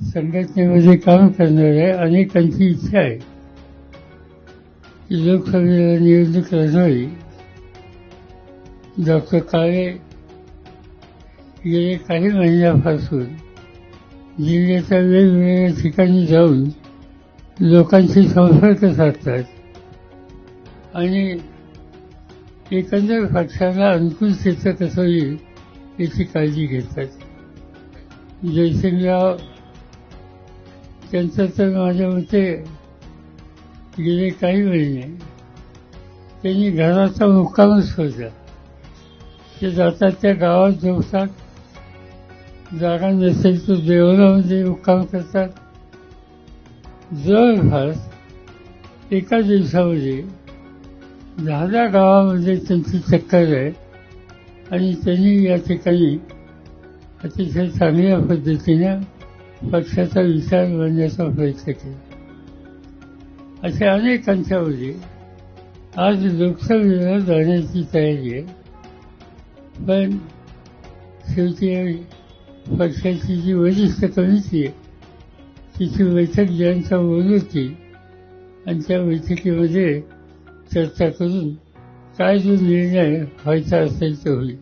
संघटनेमध्ये काम करणाऱ्या अनेकांची इच्छा आहे की लोकसभेला निवडणूक लढवली डॉक्टर काळे गेले काही महिन्यापासून जिल्ह्याच्या वेगवेगळ्या ठिकाणी जाऊन लोकांशी संपर्क साधतात आणि एकंदर पक्षाला अनुकूल चित्र कसं येईल याची काळजी घेतात. जयसिंगराव त्यांचं तर माझ्या मते गेले काही महिने त्यांनी घराचा मुक्कामच होता ते जातात त्या गावात झोपतात जागा नसेल तर देवळामध्ये मुक्काम करतात. जवळपास एका दिवसामध्ये दहा दहा गावामध्ये त्यांची चक्कर आहे आणि त्यांनी या ठिकाणी अतिशय चांगल्या पद्धतीनं पक्षाचा विचार मांडण्याचा प्रयत्न केला. अशा अनेकांच्यामध्ये आज लोकसभेला जाण्याची तयारी आहे. पण शेवटी पक्षाची जी वरिष्ठ कमिटी आहे तिची बैठक ज्यांचा होती आणि त्या बैठकीमध्ये चर्चा करून काय जो निर्णय व्हायचा असेल तो होईल.